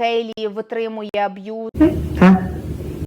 Хейлі витримує аб'юз.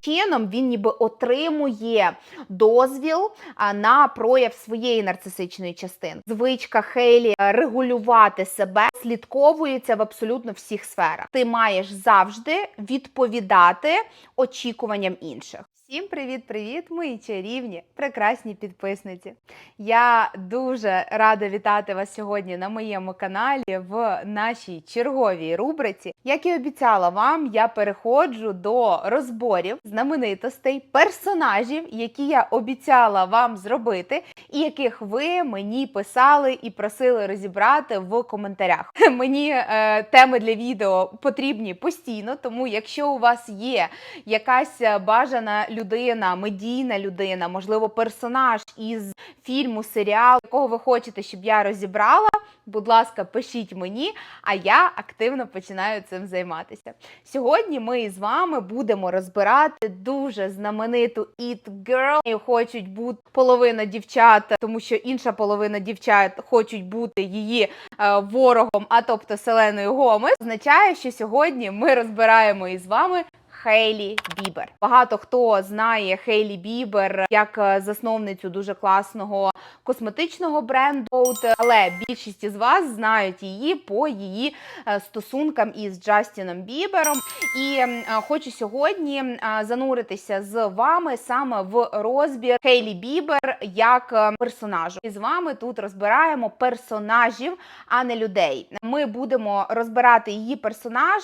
Чином він ніби отримує дозвіл на прояв своєї нарцисичної частини. Звичка Хейлі регулювати себе слідковується в абсолютно всіх сферах. Ти маєш завжди відповідати очікуванням інших. Всім привіт-привіт, мої чарівні, прекрасні підписниці. Я дуже рада вітати вас сьогодні на моєму каналі в нашій черговій рубриці. Як і обіцяла вам, я переходжу до розборів знаменитостей, персонажів, які я обіцяла вам зробити, і яких ви мені писали і просили розібрати в коментарях. Мені е, теми для відео потрібні постійно, тому якщо у вас є якась бажана людина, медійна людина, можливо, персонаж із фільму, серіалу, якого ви хочете, щоб я розібрала. Будь ласка, пишіть мені, а я активно починаю цим займатися. Сьогодні ми з вами будемо розбирати дуже знамениту It Girl. Нею Хочуть бути половина дівчат, тому що інша половина дівчат хочуть бути її е, ворогом, а тобто Селеною Гомес. Означає, що сьогодні ми розбираємо із вами. Хейлі Бібер. Багато хто знає Хейлі Бібер як е, засновницю дуже класного косметичного бренду, але більшість із вас знають її по її е, стосункам із Джастіном Бібером. І е, хочу сьогодні е, зануритися з вами саме в розбір Хейлі Бібер як персонажу. І з вами тут розбираємо персонажів, а не людей. Ми будемо розбирати її персонаж,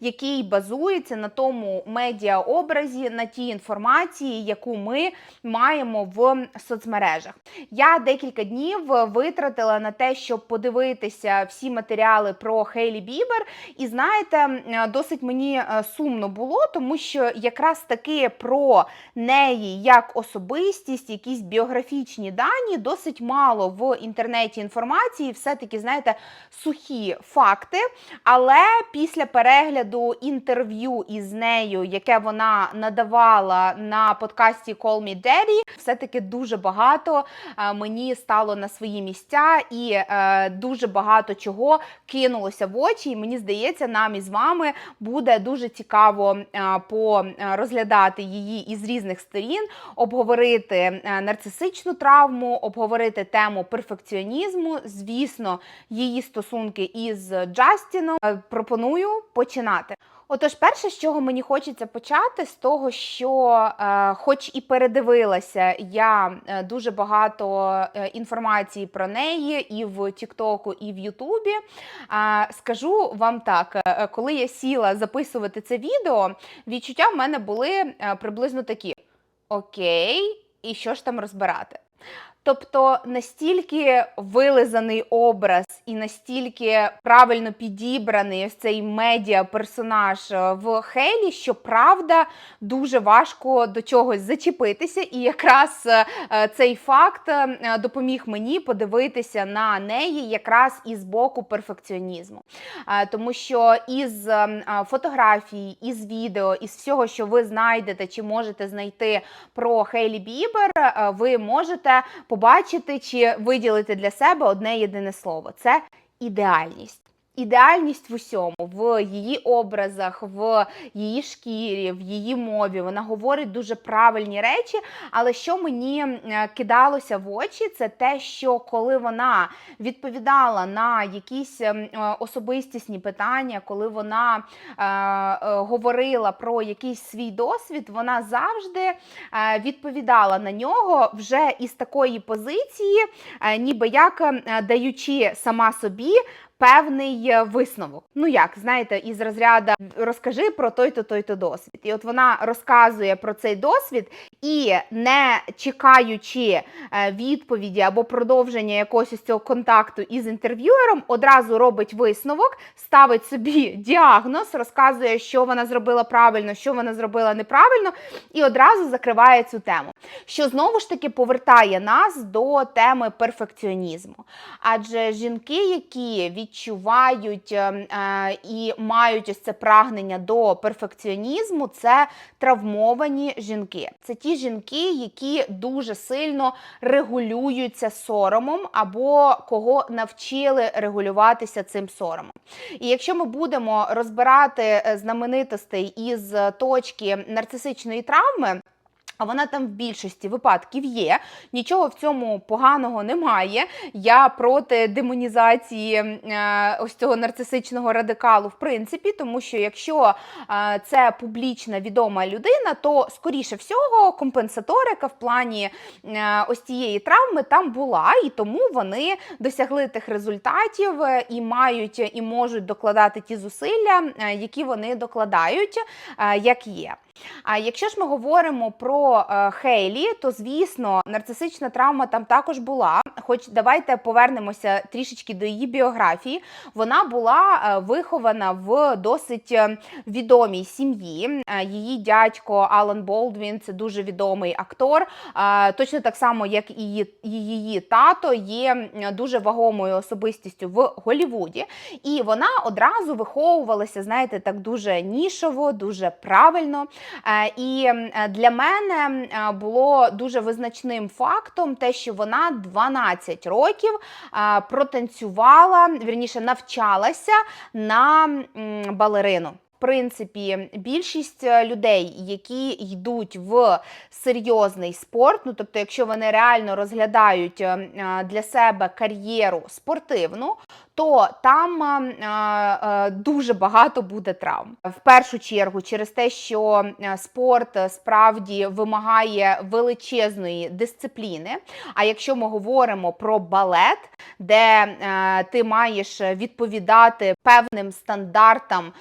який базується на тому медіаобразі, на тій інформації, яку ми маємо в соцмережах. Я декілька днів витратила на те, щоб подивитися всі матеріали про Хейлі Бібер. І знаєте, досить мені е, сумно було, тому що якраз таки про неї як особистість, якісь біографічні дані, досить мало в інтернеті інформації, все-таки, знаєте, сухі факти. Але після перегляду інтерв'ю із нею, яке вона надавала на подкасті Call Me Daddy, все-таки дуже багато е, мені стало на свої місця, і е, дуже багато чого кинулося в очі. І мені здається, нам із вами буде дуже цікаво е, порозглядати її із різних сторін, обговорити е, нарцисичну травму, обговорити тему перфекціонізму. Звісно, її стосунки із Джастіном. Е, Пропоную починати. Отож, перше, з чого мені хочеться почати, з того, що, е, хоч і передивилася я е, дуже багато е, інформації про неї і в Тіктоку, і в Ютубі. Е, скажу вам так, е, коли я сіла записувати це відео, відчуття в мене були приблизно такі: окей, і що ж там розбирати? Тобто настільки вилизаний образ і настільки правильно підібраний ось цей медіа персонаж е, в Хейлі, що правда дуже важко до чогось зачепитися. І якраз е, е, цей факт допоміг мені подивитися на неї якраз із боку перфекціонізму. Тому що із фотографій, із відео, із всього, що ви знайдете чи можете знайти про Хейлі Бібер, ви можете побачити чи виділити для себе одне єдине слово це ідеальність. Ідеальність в усьому, в її образах, в її шкірі, в її мові. Вона говорить дуже правильні речі. Але що мені кидалося в очі, це те, що коли вона відповідала на якісь ем, е, особистісні питання, коли вона е, е, говорила про якийсь свій досвід, вона завжди е, відповідала на нього вже із такої позиції, е, ніби як е, даючи сама собі. Певний е, висновок. Ну як знаєте, із розряду розкажи про той-то той-то досвід. І от вона розказує про цей досвід і не чекаючи е, відповіді або продовження якогось із цього контакту із інтерв'юером, одразу робить висновок, ставить собі діагноз, розказує, що вона зробила правильно, що вона зробила неправильно, і одразу закриває цю тему. Що знову ж таки повертає нас до теми перфекціонізму. Адже жінки, які відчувають е, е, і мають ось це прагнення до перфекціонізму, це травмовані жінки. Це ті ті жінки, які дуже сильно регулюються соромом, або кого навчили регулюватися цим соромом. І якщо ми будемо розбирати е, знаменитостей із точки нарцисичної травми. А вона там в більшості випадків є. Нічого в цьому поганого немає. Я проти демонізації е, ось цього нарцисичного радикалу, в принципі, тому що якщо е, це публічна відома людина, то скоріше всього компенсаторика в плані е, ось цієї травми там була, і тому вони досягли тих результатів і мають і можуть докладати ті зусилля, які вони докладають, як є. А якщо ж ми говоримо про е, Хейлі, то звісно, нарцисична травма там також була. Хоч давайте повернемося трішечки до її біографії. Вона була е, вихована в досить е, відомій сім'ї. Її дядько Алан Болдвін це дуже відомий актор. Точно так само, як і її, тато, є дуже вагомою особистістю в Голлівуді. І вона одразу виховувалася, знаєте, так дуже нішово, дуже правильно. Е, І е, для мене е, було дуже визначним фактом те, що вона 12 років протанцювала, вірніше навчалася на балерину. В принципі, більшість людей, які йдуть в серйозний спорт, ну тобто, якщо вони реально розглядають е, е, для себе кар'єру спортивну, то там е, дуже багато буде травм. В першу чергу, через те, що е, спорт е, справді вимагає величезної дисципліни. А якщо ми говоримо про балет, де е, ти маєш відповідати певним стандартам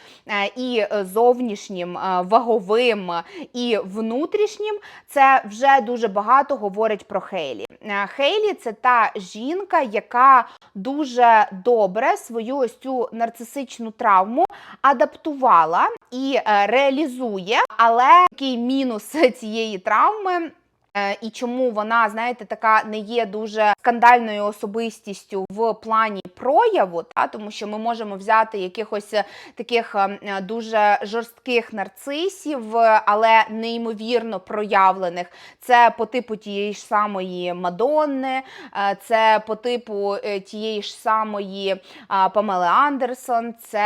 і зовнішнім, ваговим, і внутрішнім, це вже дуже багато говорить про Хейлі. Хейлі це та жінка, яка дуже добре свою ось цю нарцисичну травму адаптувала і е, реалізує, але такий мінус цієї травми. Е, І чому вона, знаєте, така не є дуже скандальною особистістю в плані прояву, та тому що ми можемо взяти якихось е, таких е, е, дуже жорстких нарцисів, але неймовірно проявлених. Це по типу тієї ж самої Мадонни, це по типу тієї ж самої Памели Андерсон, це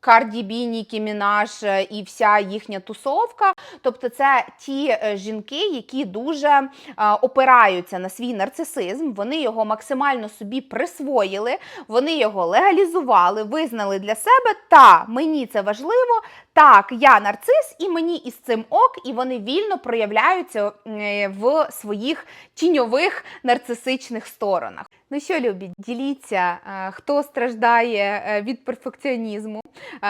Карді Бі, Нікі і вся їхня тусовка. Тобто, це ті е, жінки, які дуже опираються на свій нарцисизм, вони його максимально собі присвоїли, вони його легалізували, визнали для себе. Та мені це важливо. Так, я нарцис, і мені із цим ок, і вони вільно проявляються е, в своїх тіньових нарцисичних сторонах. Ну що, любі, діліться, е, хто страждає е, від перфекціонізму,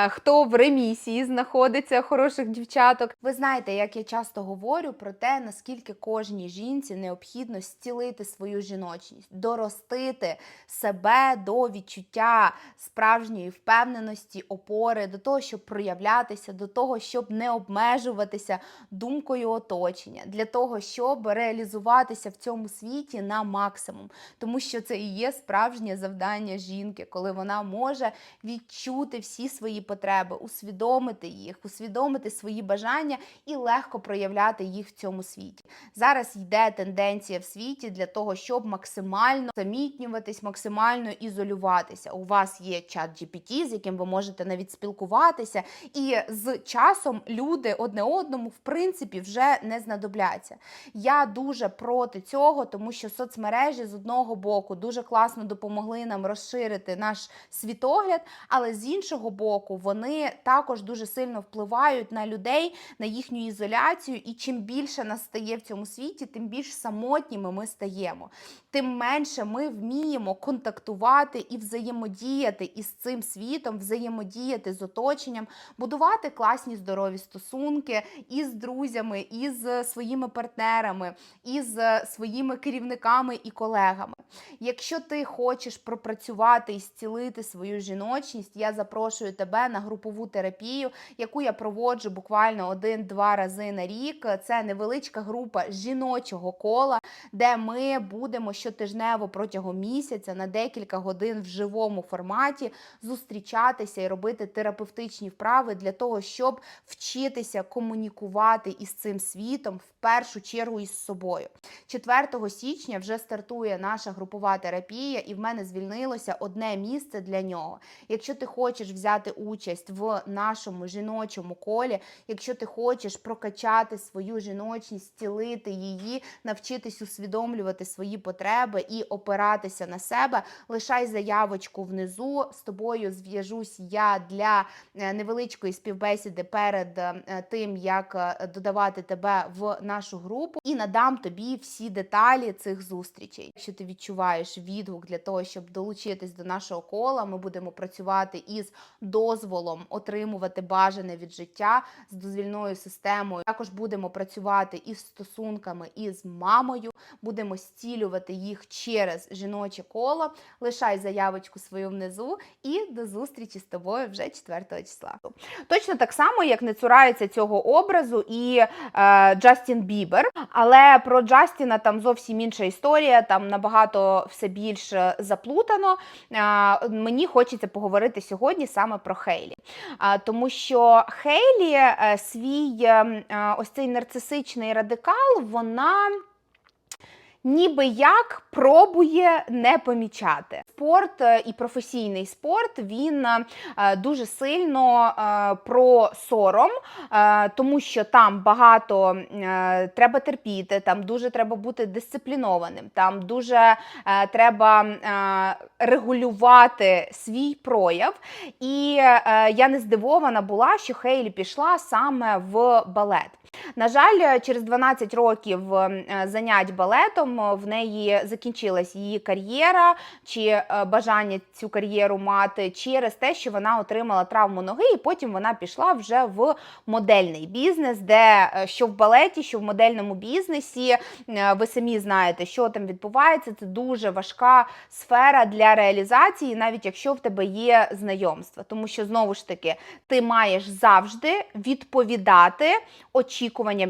хто в ремісії знаходиться хороших дівчаток. Ви знаєте, як я часто говорю про те, наскільки кожній жінці необхідно зцілити свою жіночність, доростити себе до відчуття справжньої впевненості, опори, до того, щоб проявлятися, до того, щоб не обмежуватися думкою оточення, для того, щоб реалізуватися в цьому світі на максимум. Тому що це і є справжнє завдання жінки, коли вона може відчути всі свої потреби, усвідомити їх, усвідомити свої бажання і легко проявляти їх в цьому світі. Зараз йде тенденція в світі для того, щоб максимально замітнюватись, максимально ізолюватися. У вас є чат GPT, з яким ви можете навіть спілкуватися, і з часом люди одне одному в принципі вже не знадобляться. Я дуже проти цього, тому що соцмережі з одного боку дуже класно допомогли нам розширити наш світогляд, але з іншого боку, вони також дуже сильно впливають на людей, на їхню ізоляцію. І чим більше нас стає в цьому світі, тим більш самотніми ми стаємо. Тим менше ми вміємо контактувати і взаємодіяти із цим світом, взаємодіяти з оточенням, будувати класні здорові стосунки із друзями, із своїми партнерами, із своїми керівниками і колегами. Якщо ти хочеш пропрацювати і зцілити свою жіночність, я запрошую тебе на групову терапію, яку я проводжу буквально один-два рази на рік. Це невеличка група жіночого кола, де ми будемо щотижнево протягом місяця на декілька годин в живому форматі зустрічатися і робити терапевтичні вправи для того, щоб вчитися комунікувати із цим світом в першу чергу із собою. 4 січня вже стартує наша групова терапія, і в мене звільнилося одне місце для нього. Якщо ти хочеш взяти участь в нашому жіночому колі, якщо ти хочеш прокачати свою жіночність, зцілити її, навчитись усвідомлювати свої потреби і опиратися на себе, лишай заявочку внизу. З тобою зв'яжусь я для е, невеличкої співбесіди перед е, тим, як е, додавати тебе в нашу групу, і надам тобі всі деталі цих зустрічей. Якщо ти відчуваєш відгук для того, щоб долучитись до нашого кола, ми будемо працювати із дозволом отримувати бажане від життя з дозвільною системою. Також будемо працювати із стосунками із мамою, будемо зцілювати їх через жіноче коло. Лишай заявочку свою внизу і до зустрічі з тобою вже 4 числа. Точно так само, як не цурається цього образу і е, Джастін Бібер. Але про Джастіна там зовсім інша історія, там набагато все більш заплутано. Е, мені хочеться поговорити сьогодні саме про Хейлі. Е, тому що Хейлі е, свій е, е, ось цей нарцисичний радикал, вона ніби як пробує не помічати. Спорт е, і професійний спорт він е, дуже сильно е, про сором, тому що там багато треба терпіти, там дуже треба бути дисциплінованим, там дуже треба регулювати свій прояв. І я не здивована була, що Хейлі пішла саме в балет. На жаль, через 12 років е, занять балетом е, в неї закінчилась її кар'єра чи е, бажання цю кар'єру мати через те, що вона отримала травму ноги, і потім вона пішла вже в модельний бізнес, де що в балеті, що в модельному бізнесі. Ви самі знаєте, що там відбувається. Це дуже важка сфера для реалізації, навіть якщо в тебе є знайомства. Тому що знову ж таки ти маєш завжди відповідати очікуванням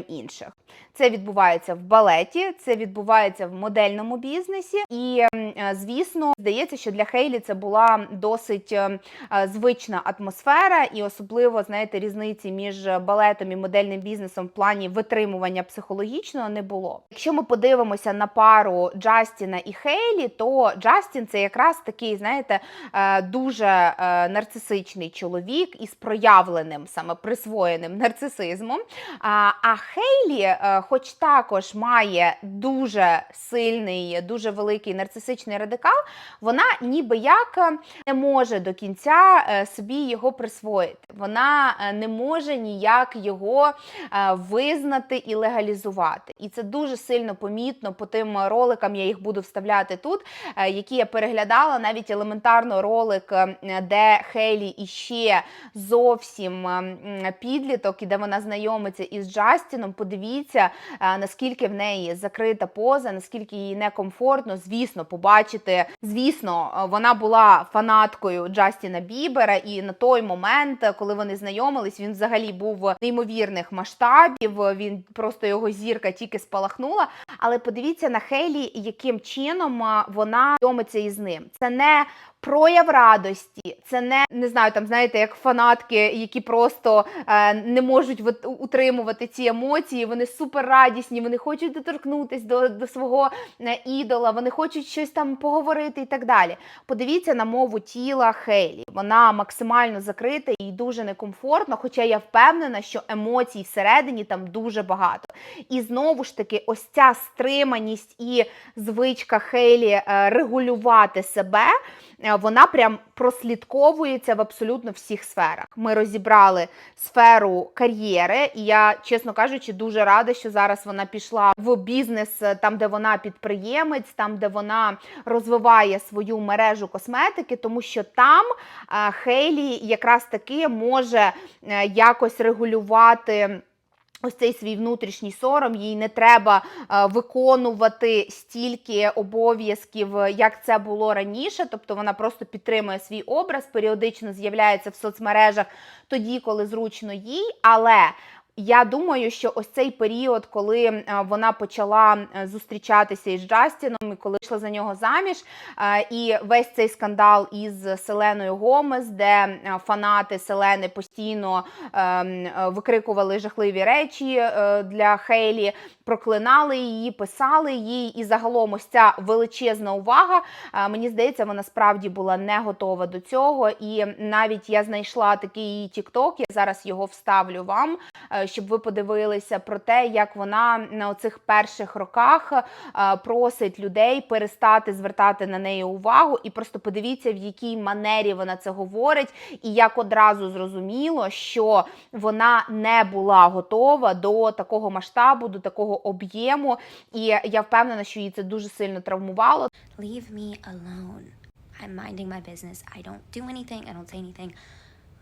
інших. Це відбувається в балеті, це відбувається в модельному бізнесі, і ем, е, звісно, здається, що для Хейлі це була досить е, е, звична атмосфера, і особливо знаєте, різниці між балетом і модельним бізнесом в плані витримування психологічного не було. Якщо ми подивимося на пару Джастіна і Хейлі, то Джастін це якраз такий, знаєте, е, дуже нарцисичний чоловік із проявленим саме присвоєним нарцисизмом. А, Хейлі, е, хоч також має дуже сильний, дуже великий нарцисичний радикал, вона ніби як е, не може до кінця е, собі його присвоїти. Вона не може ніяк його визнати і легалізувати. І це дуже сильно помітно по тим роликам, я їх буду вставляти тут, які я переглядала, навіть елементарно ролик, де Хейлі іще зовсім підліток, і де вона знайомиться із Джастіном. Подивіться, е, наскільки в неї закрита поза, наскільки їй некомфортно. Звісно, побачити. Звісно, е, вона була фанаткою Джастіна Бібера, і на той момент, е, коли вони знайомились, він взагалі був неймовірних масштабів. Він просто його зірка тільки спалахнула. Але подивіться на Хейлі, яким чином вона знайомиться із ним. Це не прояв радості, це не не знаю, там знаєте, як фанатки, які просто е, не можуть утримувати ці емоції. Вони супер радісні, вони хочуть доторкнутися до, до свого е, ідола, вони хочуть щось там поговорити і так далі. Подивіться на мову тіла Хейлі. Вона максимально закрита і дуже некомфортно, хоча я впевнена, що емоцій всередині там дуже багато. І знову ж таки, ось ця стриманість і звичка Хейлі е, регулювати себе, вона прям прослідковується в абсолютно всіх сферах. Ми розібрали сферу кар'єри, і я, чесно кажучи, дуже рада, що зараз вона пішла в бізнес, е, там, де вона підприємець, там, де вона розвиває свою мережу косметики, тому що там е, Хейлі якраз таки може е, якось регулювати Ось цей свій внутрішній сором, їй не треба е, виконувати стільки обов'язків, е, як це було раніше. Тобто вона просто підтримує свій образ, періодично з'являється в соцмережах тоді, коли зручно їй. Але я думаю, що ось цей період, коли е, вона почала е, зустрічатися із Джастіном, і коли йшла за нього заміж, е, і весь цей скандал із Селеною Гомес, де фанати Селени постійно викрикували жахливі речі для Хейлі, проклинали її, писали їй, і загалом ось ця величезна увага. Мені здається, вона справді була не готова до цього. І навіть я знайшла такий тікток. Я зараз його вставлю вам, щоб ви подивилися про те, як вона на оцих перших роках е, просить людей перестати звертати на неї увагу, і просто подивіться, в якій манері вона це говорить, і як одразу зрозуміло, що вона не була готова до такого масштабу, до такого об'єму. І я впевнена, що її це дуже сильно травмувало. Leave me alone. I'm minding my business. I don't do anything. I don't say anything.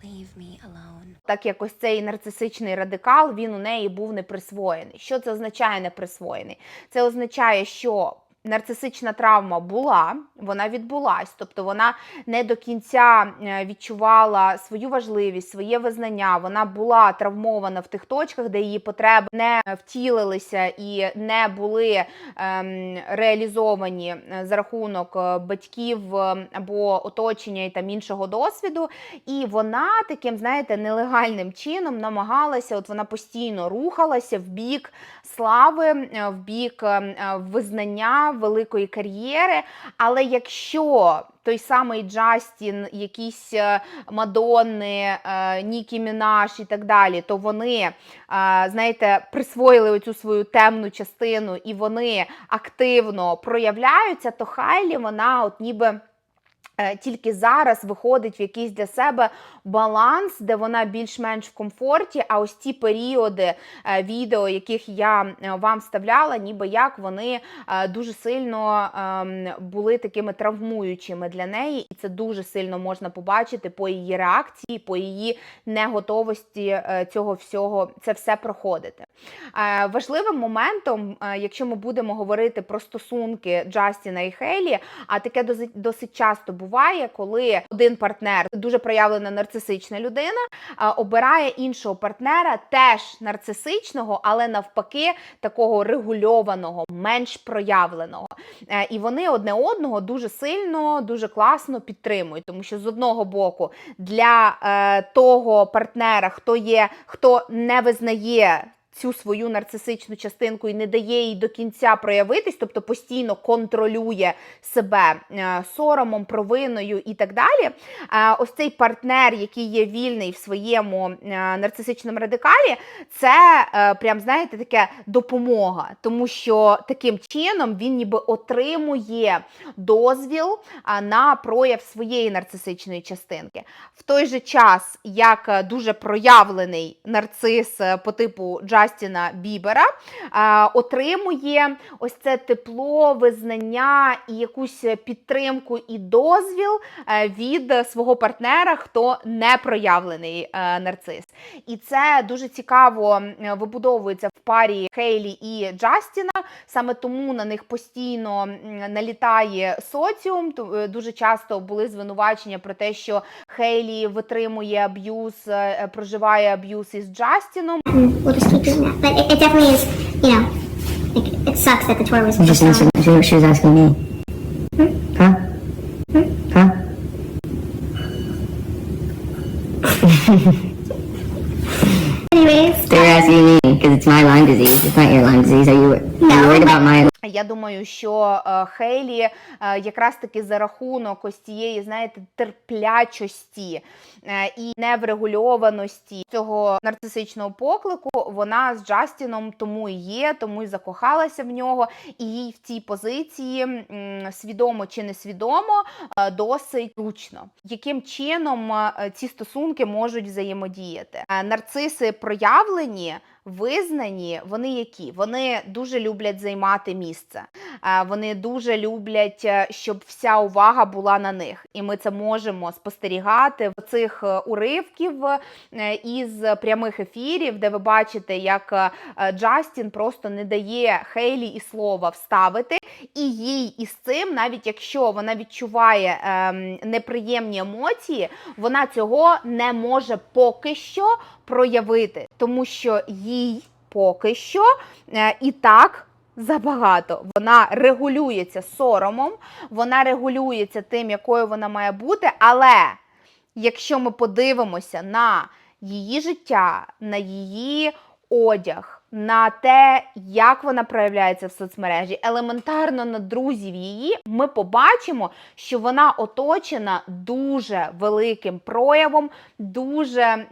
Leave me alone. Так як ось цей нарцисичний радикал, він у неї був не присвоєний. Що це означає не присвоєний? Це означає, що нарцисична травма була, вона відбулась, тобто вона не до кінця е, відчувала свою важливість, своє визнання. Вона була травмована в тих точках, де її потреби не втілилися і не були ем, реалізовані е, за рахунок е, батьків або оточення і там іншого досвіду. І вона таким, знаєте, нелегальним чином намагалася, от вона постійно рухалася в бік слави, в бік е, е, визнання великої кар'єри. Але якщо той самий Джастін, якісь е, Мадонни, е, Нікі Мінаш і так далі, то вони, е, знаєте, присвоїли оцю свою темну частину і вони активно проявляються, то Хайлі вона от ніби. Е, Тільки зараз виходить в якийсь для себе баланс, де вона більш-менш в комфорті. А ось ті періоди е, відео, яких я е, вам вставляла, ніби як вони дуже сильно ем, були такими травмуючими для неї, і це дуже сильно можна побачити по її реакції, по її неготовості цього всього це все проходити. Важливим моментом, якщо ми будемо говорити про стосунки Джастіна і Хейлі, а таке досить часто буває, коли один партнер дуже проявлена нарцисична людина, обирає іншого партнера, теж нарцисичного, але навпаки, такого регульованого, менш проявленого. Е, І вони одне одного дуже сильно, дуже класно підтримують, тому що з одного боку для е, того партнера, хто є, хто не визнає. Цю свою нарцисичну частинку і не дає їй до кінця проявитись, тобто постійно контролює себе е, соромом, провиною і так далі. Е, Ось цей партнер, який є вільний в своєму е, нарцисичному радикалі, це прям знаєте таке допомога, тому що таким чином він ніби отримує дозвіл на прояв своєї нарцисичної частинки. В той же час, як дуже проявлений нарцис по типу Джастіна Бібера, отримує ось це тепло, визнання і якусь підтримку і дозвіл е, від свого партнера, хто не проявлений е, нарцис. І це дуже цікаво вибудовується в парі Хейлі і Джастіна. Саме тому на них постійно налітає соціум. Е, Дуже часто були звинувачення про те, що Хейлі витримує аб'юз, проживає аб'юз із Джастіном. we'll that. But it, it definitely is, you know, like, it sucks that the tour was You just answered she, she was asking me. Hmm? Huh? Hmm? Huh? Anyways, They were um, asking me because it's my Lyme disease. It's not your Lyme disease. Are you, are you worried about my Я думаю, що е, Хейлі е, якраз таки за рахунок ось цієї, знаєте, терплячості е, і неврегульованості цього нарцисичного поклику, вона з Джастіном тому і є, тому і закохалася в нього, і їй в цій позиції, свідомо чи несвідомо, досить зручно. Яким чином ці стосунки можуть взаємодіяти? Нарциси проявлені визнані, вони які? Вони дуже люблять займати місце. Е, Вони дуже люблять, е, щоб вся увага була на них. І ми це можемо спостерігати в цих е, уривків е, із прямих ефірів, де ви бачите, як Джастін просто не дає Хейлі і слова вставити, і їй із цим, навіть якщо вона відчуває ем, неприємні емоції, вона цього не може поки що проявити, тому що їй поки що і так. Забагато вона регулюється соромом, вона регулюється тим, якою вона має бути. Але якщо ми подивимося на її життя, на її одяг, на те, як вона проявляється в соцмережі, елементарно на друзів її, ми побачимо, що вона оточена дуже великим проявом, дуже е,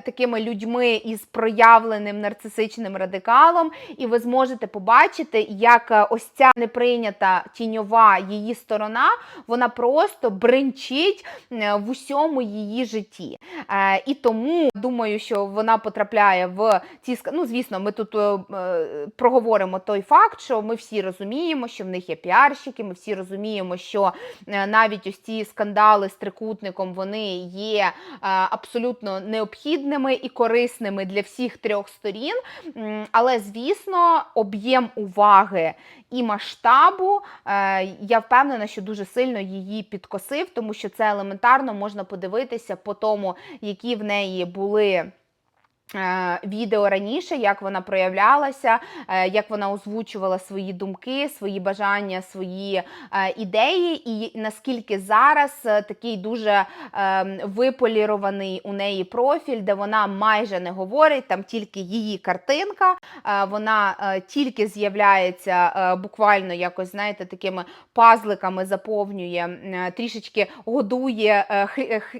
такими людьми із проявленим нарцисичним радикалом, і ви зможете побачити, як е, ось ця неприйнята тіньова її сторона, вона просто бринчить е, в усьому її житті. Е, і тому думаю, що вона потрапляє в ці Ну, звісно, ми тут е, е, проговоримо той факт, що ми всі розуміємо, що в них є піарщики, ми всі розуміємо, що е, навіть ось ці скандали з трикутником вони є абсолютно необхідними і корисними для всіх трьох сторін. Але, звісно, об'єм уваги і масштабу, я впевнена, що дуже сильно її підкосив, тому що це елементарно можна подивитися по тому, які в неї були. Е, Відео раніше, як вона проявлялася, е, як вона озвучувала свої думки, свої бажання, свої е, ідеї, і наскільки зараз такий дуже виполірований у неї профіль, де вона майже не говорить, там тільки її картинка, вона тільки з'являється буквально якось, знаєте, такими пазликами заповнює, трішечки годує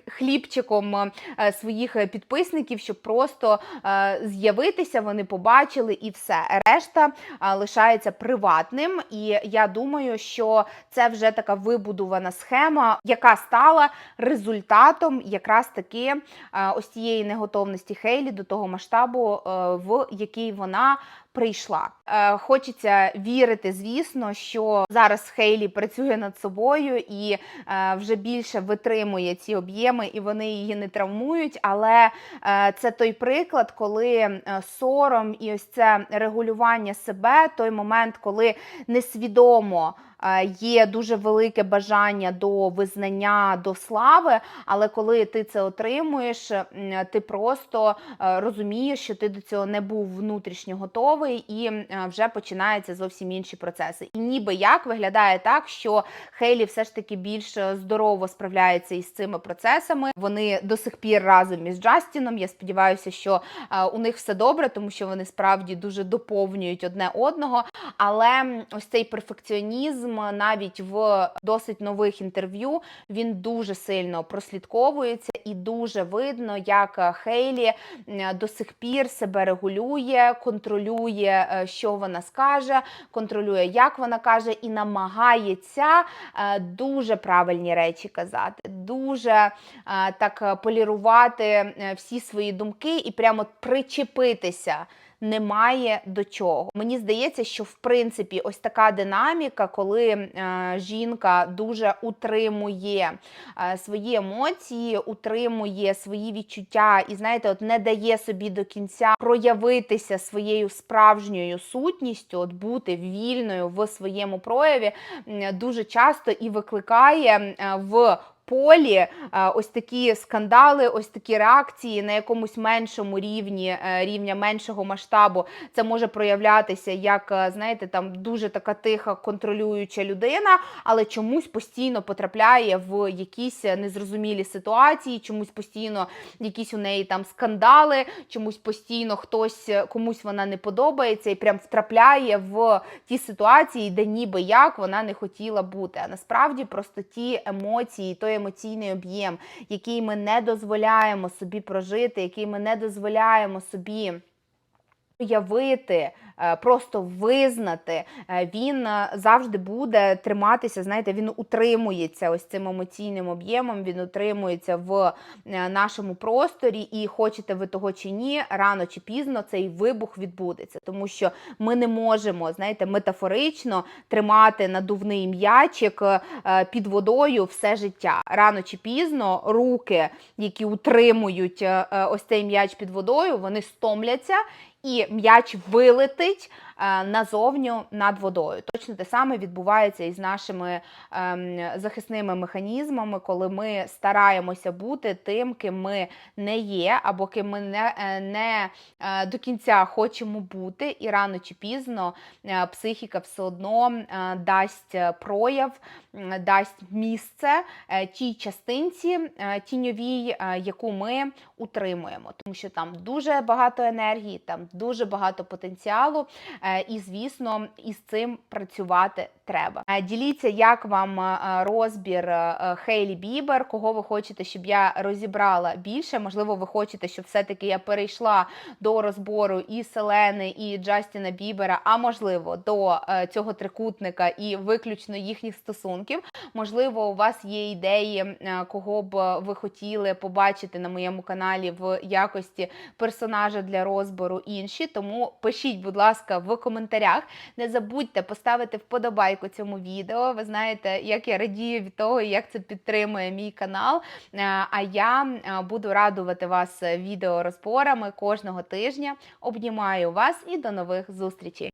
хлібчиком своїх підписників, щоб просто е, з'явитися, вони побачили і все. Решта е, лишається приватним. І я думаю, що це вже така вибудована схема, яка стала результатом якраз таки е, ось цієї неготовності Хейлі до того масштабу, в який вона прийшла. Е, Хочеться вірити, звісно, що зараз Хейлі працює над собою і е, вже більше витримує ці об'єми, і вони її не травмують. Але е, це той приклад, коли е, сором і ось це регулювання себе, той момент, коли несвідомо. Е, Є дуже велике бажання до визнання, до слави, але коли ти це отримуєш, ти просто е, розумієш, що ти до цього не був внутрішньо готовий, і вже починаються зовсім інші процеси. І ніби як виглядає так, що Хейлі все ж таки більш е, здорово справляється із цими процесами. Вони до сих пір разом із Джастіном. Я сподіваюся, що у них все добре, тому що вони справді дуже доповнюють одне одного. Але ось цей перфекціонізм навіть в досить нових інтерв'ю. Він дуже сильно прослідковується і дуже видно, як е, Хейлі до сих пір себе регулює, контролює, е, що вона скаже, контролює, як вона каже, і намагається е, дуже правильні речі казати, дуже е, так е, полірувати е, всі свої думки і прямо причепитися немає до чого. Мені здається, що в принципі ось така динаміка, коли е, жінка дуже утримує е, свої емоції, утримує свої відчуття і, знаєте, от не дає собі до кінця проявитися своєю справжньою сутністю, от бути вільною в своєму прояві, м, дуже часто і викликає е, в полі е, ось такі скандали, ось такі реакції на якомусь меншому рівні, е, рівня меншого масштабу. Це може проявлятися як, е, знаєте, там дуже така тиха контролююча людина, але чомусь постійно потрапляє в якісь незрозумілі ситуації, чомусь постійно якісь у неї там скандали, чомусь постійно хтось комусь вона не подобається і прям втрапляє в ті ситуації, де ніби як вона не хотіла бути. А насправді просто ті емоції, той емоційний об'єм, який ми не дозволяємо собі прожити, який ми не дозволяємо собі уявити е, просто визнати, е, він е, завжди буде триматися. Знаєте, він утримується ось цим емоційним об'ємом, він утримується в нашому просторі, і хочете ви того чи ні, рано чи пізно цей вибух відбудеться, тому що ми не можемо, знаєте, метафорично тримати надувний м'ячик під водою все життя. Рано чи пізно руки, які утримують ось цей м'яч під водою, вони стомляться. І м'яч вилетить назовню над водою. Точно те саме відбувається і з нашими ем, захисними механізмами, коли ми стараємося бути тим, ким ми не є, або ким ми не, е, не е, до кінця хочемо бути, і рано чи пізно е, психіка все одно е, дасть е, прояв, дасть місце е, тій частинці е, тіньовій, е, яку ми утримуємо, тому що там дуже багато енергії, там дуже багато потенціалу, е, і звісно, із цим працювати треба. Е, Діліться, як вам е, розбір е, Хейлі Бібер, кого ви хочете, щоб я розібрала більше. Можливо, ви хочете, щоб все-таки я перейшла до розбору і Селени, і Джастіна Бібера, а можливо, до е, цього трикутника і виключно їхніх стосунків. Можливо, у вас є ідеї, е, кого б ви хотіли побачити на моєму каналі в якості персонажа для розбору інші. Тому пишіть, будь ласка, в коментарях. Не забудьте поставити вподобайку цьому відео. Ви знаєте, як я радію від того, як це підтримує мій канал. Е, А я е, буду радувати вас відеорозборами кожного тижня. Обнімаю вас і до нових зустрічей.